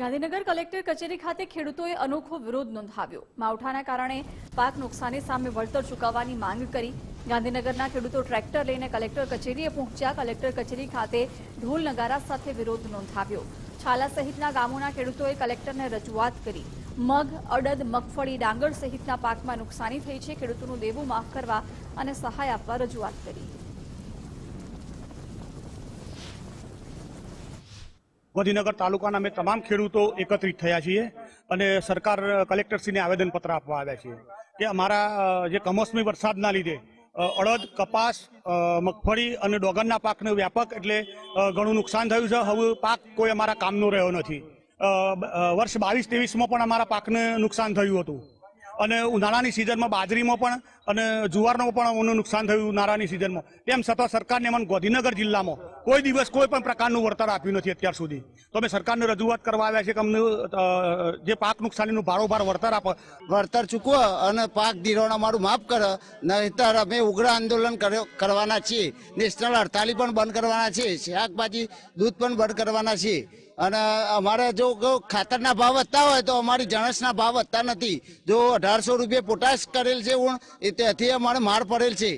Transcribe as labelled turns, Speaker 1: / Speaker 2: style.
Speaker 1: Gandhinagar collector કચેરી ખાતે ખેડૂતોએ અનોખો વિરોધ નોંધાવ્યો. માવઠાના કારણે પાક નુકસાની સામે વળતર ચૂકવવાની માંગ કરી ગાંધીનગરના ખેડૂતો ટ્રેક્ટર લઈને કલેક્ટર કચેરીએ પહોંચ્યા. કલેક્ટર કચેરી ખાતે ઢોલ નગારા સાથે વિરોધ નોંધાવ્યો. છાલા સહિતના ગામોના ખેડૂતોએ કલેક્ટરને રજૂઆત કરી. મગ, અડદ, મગફળી, ડાંગર સહિતના પાકમાં નુકસાની થઈ છે. ખેડૂતોનું દેવું માફ કરવા અને સહાય આપવા રજૂઆત કરી.
Speaker 2: ગાંધીનગર તાલુકાના અમે તમામ ખેડૂતો એકત્રિત થયા છીએ અને સરકાર કલેક્ટરશ્રીને આવેદનપત્ર આપવા આવ્યા છીએ કે અમારા જે કમોસમી વરસાદના લીધે અડદ, કપાસ મગફળી અને ડોગરના પાકને વ્યાપક એટલે ઘણું નુકસાન થયું છે. હવે પાક કોઈ અમારા કામનો રહ્યો નથી. વર્ષ બાવીસ ત્રેવીસમાં પણ અમારા પાકને નુકસાન થયું હતું. અને ઉનાળાની સિઝનમાં બાજરીમાં પણ અને જુવારનો પણ એનું નુકસાન થયું ઉનાળાની સિઝનમાં. તેમ છતાં સરકારને મને ગાંધીનગર જિલ્લામાં કોઈ દિવસ કોઈ પણ પ્રકારનું વળતર આપ્યું નથી અત્યાર સુધી. તો અમે સરકારને રજૂઆત કરવા આવ્યા છે કે અમને જે પાક નુકસાનીનું ભારોભાર વળતર આપો.
Speaker 3: વળતર ચૂકવો અને પાક ધિરાણ અમારું માફ કરો, નહીતર અમે ઉગ્ર આંદોલન કરવાના છીએ. નેશનલ હડતાલી પણ બંધ કરવાના છીએ. શાકભાજી, દૂધ પણ બંધ કરવાના છીએ. અને અમારે જો ખાતરના ભાવ વધતા હોય તો અમારી જણસના ભાવ વધતા નથી. જો અઢારસો રૂપિયા પોટાશ કરેલ છે ઉણ એ ત્યાંથી અમારે માર પડેલ છે.